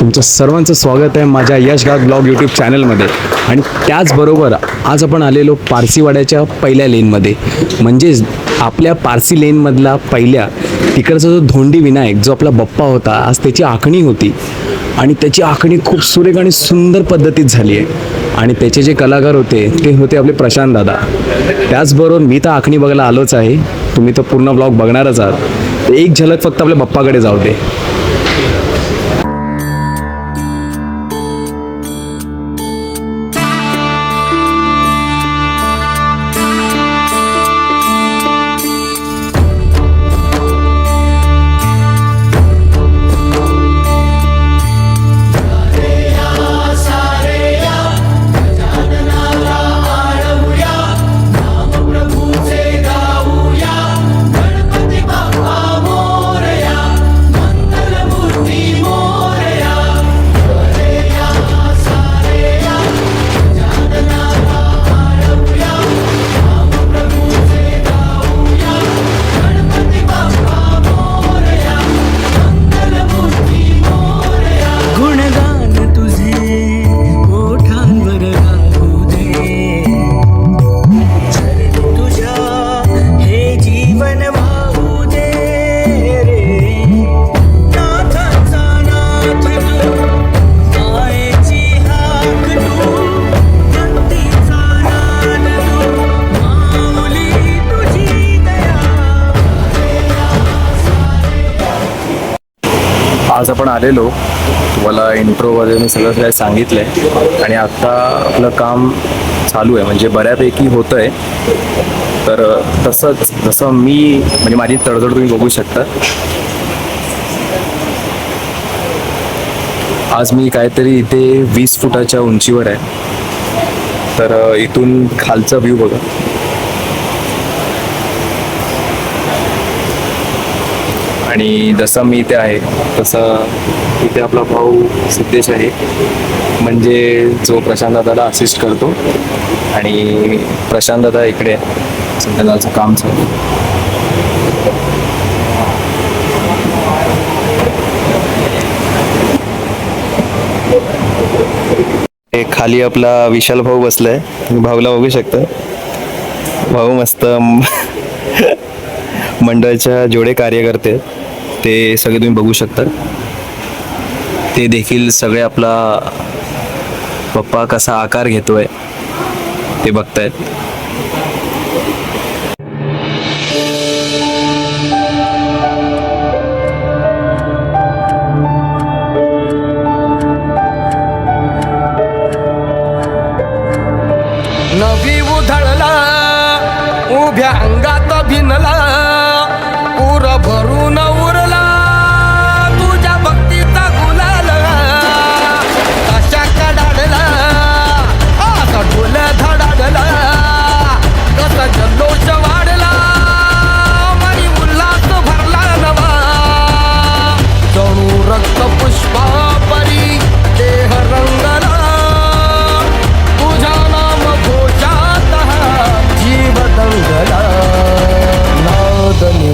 तुमचं सर्वांचं स्वागत आहे माझ्या यशगाग ब्लॉग यूट्यूब चॅनलमध्ये. आणि त्याचबरोबर आज आपण आलेलो पारसीवाड्याच्या पहिल्या लेनमध्ये. म्हणजेच आपल्या पारसी लेनमधला पहिल्या तिकडचा जो धोंडी विनायक जो आपला बप्पा होता आज त्याची आखणी होती. आणि त्याची आखणी खूप सुरेख आणि सुंदर पद्धतीत झाली आहे. आणि त्याचे जे कलाकार होते ते होते आपले प्रशांत दादा. त्याचबरोबर मी तर आखणी बघायला आलोच आहे. तुम्ही तर पूर्ण ब्लॉग बघणारच आहात. एक झलक फक्त आपल्या बप्पाकडे जाऊ दे. आज आपण आलेलो. तुम्हाला वगैरे मी सगळं काय सांगितलं आहे आणि आत्ता आपलं काम चालू आहे. म्हणजे बऱ्यापैकी होतं आहे तर तसंच जसं मी म्हणजे माझी तडजड तुम्ही बघू शकता. आज मी काहीतरी इथे वीस फुटाच्या उंचीवर आहे. तर इथून खालचा व्ह्यू बघा. आणि जसं मी इथे आहे तसं इथे आपला भाऊ सिद्धेश आहे. म्हणजे जो प्रशांत दादाला असिस्ट करतो आणि प्रशांत दादा इकडे आहे. सध्या काम चालू हे खाली आपला विशाल भाऊ बसलाय. तुम्ही भाऊला बघू शकता. भाऊ मस्त मंडळाच्या जोडे कार्यकर्ते आहेत, ते सगळे तुम्ही बघू शकता ते देखील सगळे आपला पप्पा कसा आकार घेतोय ते बघतायत.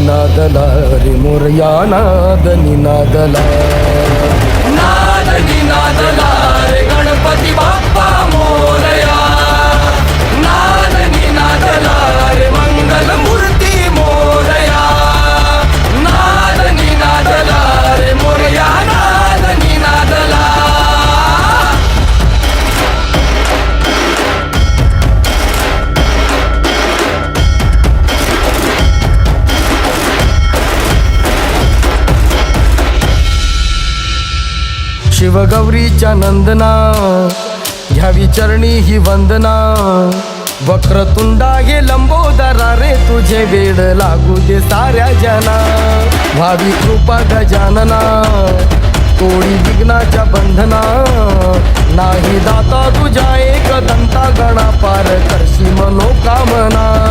नादला रे मोरया नादनी नादला। शिवगौरीच्या नंदना. घ्यावी चरणी ही वंदना. वक्रतुंडा हे लंबोदरा रे तुझे वेड लागू दे साऱ्या जना भावी कृपा गजानना. तोडी विघ्नाच्या बंधना. नाही दाता तुझ्या एक दंता गणा पार करशी मनोकामना.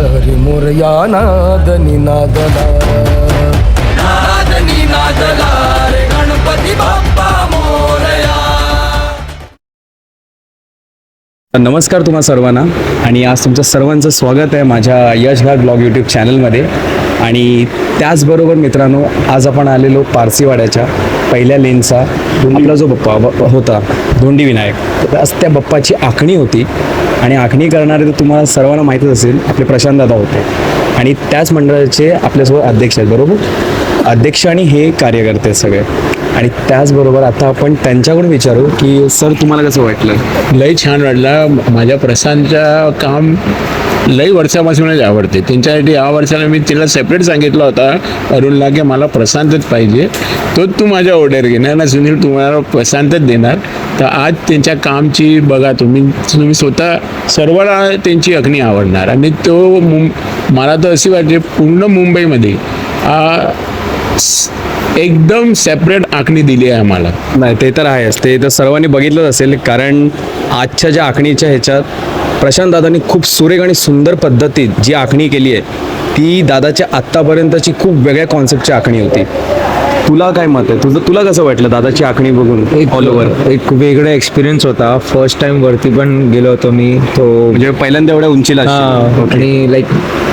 हरि मोरया नादनी नादला नादनी नादला रे गणपती बाप्पा मोरया. नमस्कार तुम्हा सर्वांना आणि आज तुमचं सर्वांचं स्वागत आहे माझ्या यश घाट ब्लॉग यूट्यूब चॅनलमध्ये. आणि त्याचबरोबर मित्रांनो आज आपण आलेलो पारसीवाड्याच्या पहिल्या लेनचा आपला जो बप्पा होता धोंडी विनायक त्या बप्पाची आखणी होती. आणि आखणी करणारे तर तुम्हाला सर्वांना माहीतच असेल आपले प्रशांत दादा होते. आणि त्याच मंडळाचे आपल्यासोबत अध्यक्ष आहेत बरोबर? अध्यक्ष आणि हे कार्यकर्ते सगळे. आणि त्याचबरोबर आता आपण त्यांच्याकडून विचारू की सर तुम्हाला कसं वाटलं? लई छान वाटलं. माझ्या प्रशांतचं काम लई वर्षापासूनच आवडते. त्यांच्यासाठी या वर्षाला मी तिला सेपरेट सांगितलं होता. अरुणला की मला प्रशांतच पाहिजे. तोच तू माझ्या ऑर्डर घेणार ना सुनील तुम्हाला प्रशांतच देणार. तर आज त्यांच्या कामची बघा तुम्ही. तुम्ही स्वतः सर्वांना त्यांची अग्नी आवडणार. आणि तो मुं मला तर अशी वाटते पूर्ण मुंबईमध्ये एकदम सेपरेट आखणी दिली आहे आम्हाला. नाही ते तर आहेच. ते तर सर्वांनी बघितलंच असेल. कारण आजच्या ज्या आखणीच्या ह्याच्यात प्रशांत दादांनी खूप सुरेख आणि सुंदर पद्धतीत जी आखणी केली आहे ती दादाच्या आत्तापर्यंतची खूप वेगळ्या कॉन्सेप्टची आखणी होती. तुला काय मत आहे? तुझं तुला कसं वाटलं दादाची आखणी बघून? एक ऑल ओव्हर एक वेगळा एक्सपिरियन्स होता. फर्स्ट टाइम वरती पण गेलो होतो मी. तो म्हणजे पहिल्यांदा एवढ्या उंचीला हा, असशील. आणि लाईक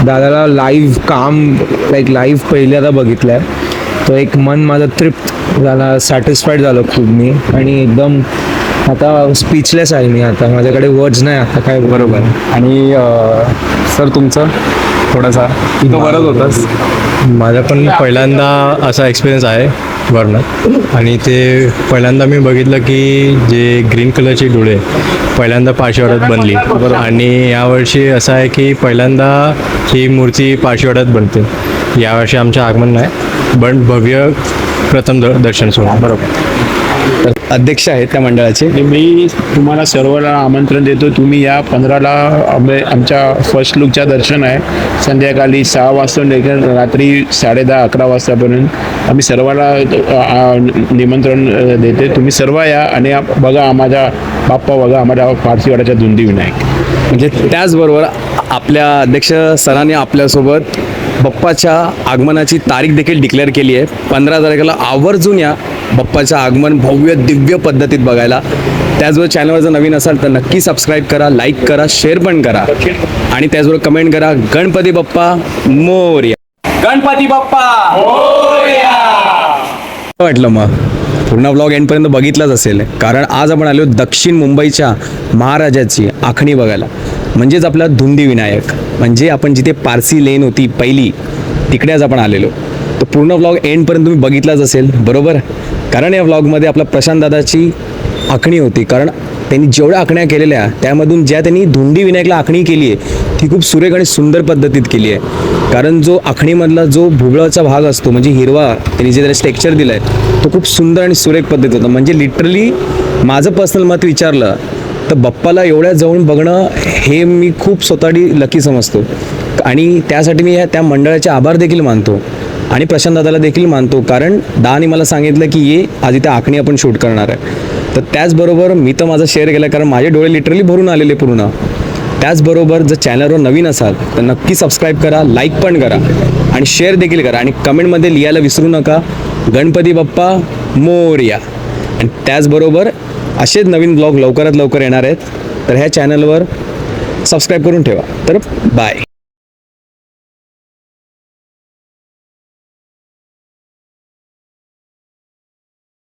दादाला लाईव्ह काम लाईक लाईव्ह पहिल्यांदा बघितलंय. तो एक मन माझं तृप्त झाला सॅटिस्फाईड झालो खूप मी. आणि एकदम आता स्पीचलेस आहे मी आता. माझ्याकडे वर्ड्स नाही आता काय बरोबर. आणि सर तुमचं? थोडासा. तू बरंच होतास. माझा पण पहिल्यांदा असा एक्सपिरियन्स आहे वरनं. आणि ते पहिल्यांदा मी बघितलं की जे ग्रीन कलरची डोळे पहिल्यांदा पाचशेवाड्यात बनली. आणि यावर्षी असं आहे की पहिल्यांदा ही मूर्ती पाचशेवाड्यात बनते. यावर्षी आमचं आगमन नाही पण भव्य प्रथम द दर्शन सोहळा बरोबर. अध्यक्ष आहेत त्या मंडळाचे. मी तुम्हाला सर्वांना आमंत्रण देतो. तुम्ही या पंधराला आमच्या फर्स्ट लुकच्या दर्शन आहे. संध्याकाळी सहा वाजता रात्री साडे दहा अकरा वाजतापर्यंत आम्ही सर्वांना निमंत्रण देते. तुम्ही सर्व या आणि बघा माझा बाप्पा बघा माझ्या पारसीवाड्याच्या धुंदी विनायक म्हणजे त्याचबरोबर आपल्या अध्यक्ष सरांनी आपल्यासोबत बप्पाच्या आगमनाची तारीख देखील डिक्लेअर केली आहे. पंधरा तारखेला आवर्जून या बप्पाचं आगमन भव्य दिव्य पद्धतीत बघायला. त्याचबरोबर चॅनलवर जर नवीन असाल तर नक्की सबस्क्राईब करा लाईक करा शेअर पण करा. आणि त्याचबरोबर कमेंट करा गणपती बाप्पा मोर्या. गणपती बाप्पा! वाटलं मग? पूर्ण ब्लॉग एंडपर्यंत बघितलाच असेल. कारण आज आपण आलो दक्षिण मुंबईच्या महाराजाची आखणी बघायला. म्हणजेच आपला धुंदी विनायक म्हणजे आपण जिथे पारसी लेन होती पहिली तिकडे आज आपण आलेलो. तर पूर्ण ब्लॉग एंडपर्यंत तुम्ही बघितलाच असेल. बरोबर? कारण या ब्लॉगमध्ये आपला प्रशांत दादाची आखणी होती. कारण त्यांनी जेवढ्या आखण्या केलेल्या त्यामधून ज्या त्यांनी धुंडी विनायकला आखणी केली आहे ती खूप सुरेख आणि सुंदर पद्धतीत केली आहे. कारण जो आखणीमधला जो भुगळाचा भाग असतो म्हणजे हिरवा त्यांनी जे त्याला स्ट्रक्चर दिलं आहे तो खूप सुंदर आणि सुरेख पद्धत होता. म्हणजे लिटरली माझं पर्सनल मत विचारलं तर बाप्पाला एवढ्या जवळून बघणं हे मी खूप स्वतःडी लकी समजतो. आणि त्यासाठी मी ह्या त्या मंडळाचे आभार देखील मानतो. आणि प्रशांत दादाला देखील मानतो कारण दाने मला सांगितलं की ये आधी त्या आखणी आपण शूट करणार आहे. तर त्याचबरोबर मी तर माझा शेअर केला कारण माझे डोळे लिटरली भरून आलेले पूर्ण. त्याचबरोबर जर चॅनलवर नवीन असाल तर नक्की सबस्क्राईब करा लाईक पण करा आणि शेअर देखील करा. आणि कमेंटमध्ये लिहायला विसरू नका गणपती बाप्पा मोर्या. आणि त्याचबरोबर असेच नवीन ब्लॉग लवकरात लवकर येणार आहेत तर ह्या चॅनलवर सबस्क्राईब करून ठेवा. तर बाय